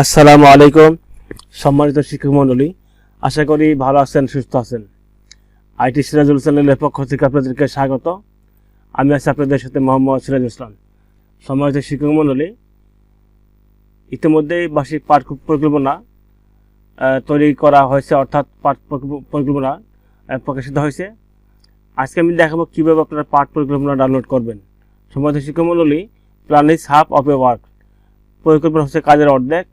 আসসালামু আলাইকুম, সম্মানিত শিক্ষক মণ্ডলী আশা করি ভালো আছেন, সুস্থ আছেন। আইটি সিরাজুল চ্যানেলের পক্ষ থেকে আপনাদেরকে স্বাগত। আমি আছি আপনাদের সাথে মোহাম্মদ সিরাজুল ইসলাম। সম্মানিত শিক্ষক মণ্ডলী ইতিমধ্যেই বার্ষিক পাঠ পরিকল্পনা তৈরি করা হয়েছে, অর্থাৎ পাঠ পরিকল্পনা প্রকাশিত হয়েছে। আজকে আমি দেখাবো কীভাবে আপনারা পাঠ পরিকল্পনা ডাউনলোড করবেন। সম্মানিত শিক্ষক মণ্ডলী plan is half of a work. পরিকল্পনা হচ্ছে কাজের অর্ধেক।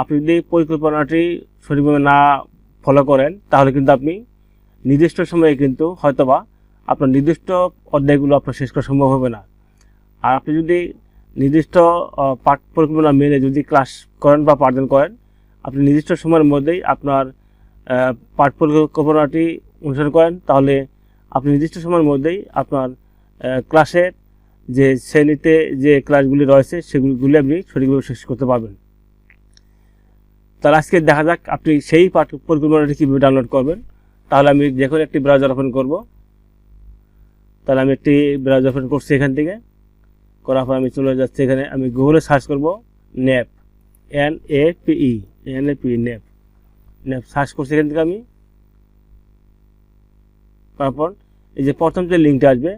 আপনি যদি পরিকল্পনাটি সঠিকভাবে না ফলো করেন, তাহলে কিন্তু আপনি নির্দিষ্ট সময়ে কিন্তু হয়তোবা আপনার নির্দিষ্ট অধ্যায়গুলো আপনার শেষ করা সম্ভব হবে না। আর আপনি যদি নির্দিষ্ট পাঠ পরিকল্পনা মেনে যদি ক্লাস করেন বা পাঠদান করেন, আপনি নির্দিষ্ট সময়ের মধ্যেই আপনার পাঠ পরিকল্পনাটি অনুসরণ করেন, তাহলে আপনি নির্দিষ্ট সময়ের মধ্যেই আপনার ক্লাসের যে শ্রেণীতে যে ক্লাসগুলি রয়েছে, সেগুলি আপনি সঠিকভাবে শেষ করতে পারবেন। তাহলে আজকে দেখা যাক আপনি সেই পাঠ পরিকল্পনাটি কীভাবে ডাউনলোড করবেন। তাহলে আমি যে কোনো একটি ব্রাউজার ওপেন করব। তাহলে আমি একটি ব্রাউজার ওপেন করছি এখান থেকে। করার পর আমি চলে যাচ্ছি এখানে। আমি গুগলে সার্চ করব nap N A P E N A P nap nap search করছি এখান থেকে আমি। তারপর এই যে প্রথম যে লিঙ্কটা আসবে,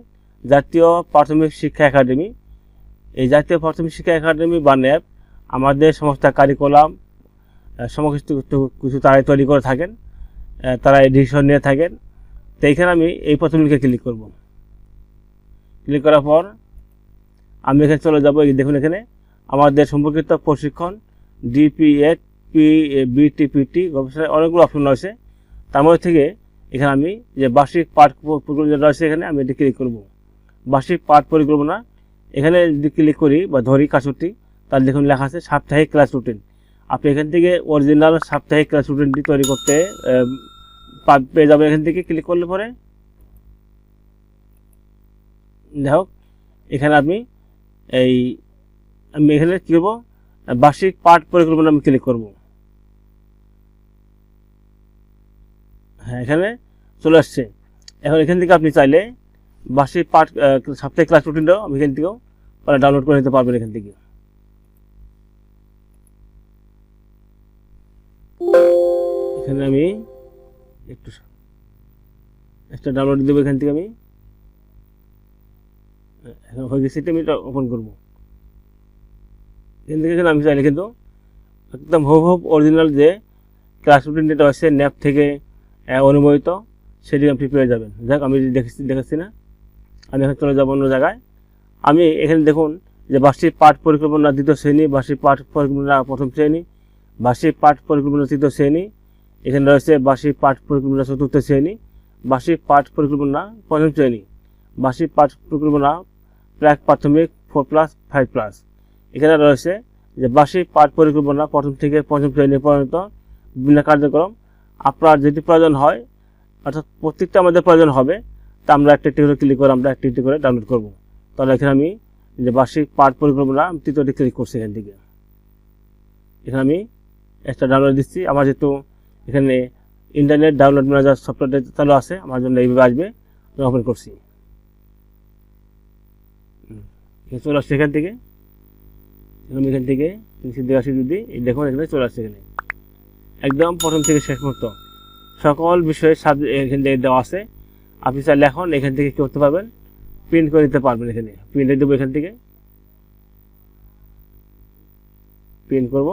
জাতীয় প্রাথমিক শিক্ষা একাডেমি। এই জাতীয় প্রাথমিক শিক্ষা একাডেমি বা ন্যাপ আমাদের সমস্ত কারিকুলাম সমস্ত কিছু তারাই তৈরি করে থাকেন তারা এডিশন নিয়ে থাকেন। তো এইখানে আমি এই প্রথম ক্লিক করব। ক্লিক করার পর আমি এখানে চলে যাব, এই দেখুন এখানে। আমাদের সম্পর্কিত প্রশিক্ষণ ডিপিএড পি বিটিপিটি গবেষণায় অনেকগুলো অপশন রয়েছে। তার মধ্যে থেকে এখানে আমি যে বার্ষিক পাঠ পরিকল্পনা রয়েছে এখানে আমি এটি ক্লিক করব। বার্ষিক পাঠ পরিকল্পনা, এখানে যদি ক্লিক করি বা ধরি কাজটি তার দেখুন লেখা আছে সাপ্তাহিক ক্লাস রুটিন আপনি এখান থেকে অরিজিনাল সাপ্তাহিক ক্লাস রুটিনটি তৈরি করতে পেয়ে যাবেন এখান থেকে ক্লিক করলে পরে। যাই হোক এখানে আপনি এই আমি এখানে কী করব? বার্ষিক পাঠ পরিকল্পনা আমি ক্লিক করব। হ্যাঁ এখানে চলে আসছে। এখন এখান থেকে আপনি চাইলে বার্ষিক আহ, সাপ্তাহিক ক্লাস রুটিনটাও আমি এখান থেকেও ডাউনলোড করে নিতে পারবেন এখান থেকে। এখানে আমি একটু একটা ডাউনলোড দেবো এখান থেকে আমি। হয়ে গেছে আমি এটা ওপেন করব। এখান থেকে এখানে আমি চাইলে কিন্তু একদম হোপ হোপ অরিজিনাল যে ক্লাস রুটিন যেটা আছে ন্যাপ থেকে অনুমোদিত, সেটি আপনি পেয়ে যাবেন। যাক, আমি দেখেছি দেখাচ্ছি না। আমি এখন চলে যাব অন্য জায়গায়। আমি এখানে দেখুন যে বার্ষিক পাঠ পরিকল্পনা দ্বিতীয় শ্রেণি, বার্ষিক পাঠ পরিকল্পনা প্রথম শ্রেণি, বার্ষিক পাঠ পরিকল্পনা তৃতীয় শ্রেণি এখানে রয়েছে বার্ষিক পাঠ পরিকল্পনা চতুর্থ শ্রেণি বার্ষিক পাঠ পরিকল্পনা পঞ্চম শ্রেণি বার্ষিক পাঠ পরিকল্পনা প্রাক প্রাথমিক ফোর প্লাস ফাইভ প্লাস এখানে রয়েছে যে বার্ষিক পাঠ পরিকল্পনা প্রথম থেকে পঞ্চম শ্রেণি পর্যন্ত বিভিন্ন কার্যক্রম। আপনার যেটি প্রয়োজন হয়, অর্থাৎ প্রত্যেকটা আমাদের প্রয়োজন হবে, তা আমরা একটা একটি করে ক্লিক করে আমরা একটি একটি করে ডাউনলোড করব। তাহলে এখানে আমি যে বার্ষিক পাঠ পরিকল্পনা তৃতীয়টি ক্লিক করছি এখান থেকে। এখানে আমি একটা ডাউনলোড দিচ্ছি, আমার যেহেতু এখানে ইন্টারনেট ডাউনলোড ম্যানেজার সফটওয়্যারটা চালু আছে, আমার জন্য এইভাবে আসবে ওপেন করছি। চলে আসছে এখান থেকে। এখান থেকে দিকে আসি যদি, এই দেখুন, এখানে চলে আসছে এখানে। একদম প্রথম থেকে শেষ পর্যন্ত সকল বিষয়ে সাব- এখান থেকে দেওয়া আছে। আপনি চাইলে এখন এখান থেকে কি করতে পারবেন? প্রিন্ট করে নিতে পারবেন এখানে। প্রিন্টে দেবো এখান থেকে। প্রিন্ট করব।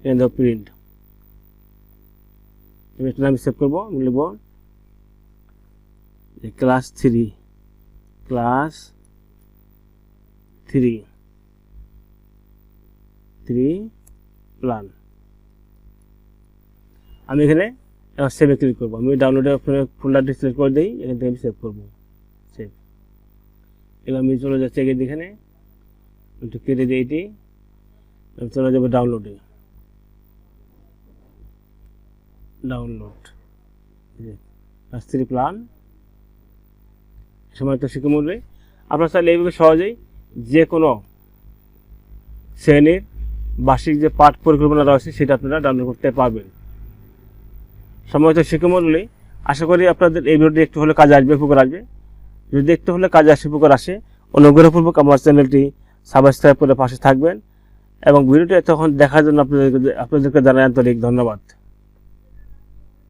এখানে দেবো প্রিন্ট এটা আমি সেভ করব, আমি লিখব class three class three three plan আমি এখানে সেভে ক্লিক করব। আমি ডাউনলোডে ফোল্ডারটি সিলেক্ট করে দিই, এখান থেকে আমি সেভ করব। সেভ এবার আমি চলে যাচ্ছি এখানে, একটু কেটে দিই এটি চলে যাব ডাউনলোডে ডাউনলোড স্ত্রী প্ল্যান সময় তো শিক্ষামূল্যে আপনার চাইলে এইভাবে সহজেই যে কোনো শ্রেণির বার্ষিক যে পাঠ পরিকল্পনা রয়েছে, সেটা আপনারা ডাউনলোড করতে পারবেন। সময়ত শিক্ষামূল্যে আশা করি আপনাদের এই ভিডিওটি একটু হলে কাজে আসবে, উপকার আসবে। যদি একটু হলে কাজে আসে, উপকার আসে, অনুগ্রহপূর্বক আমার চ্যানেলটি সাবস্ক্রাইব করে পাশে থাকবেন। এবং ভিডিওটি তখন দেখার জন্য আপনাদেরকে আপনাদেরকে জানাই আন্তরিক ধন্যবাদ।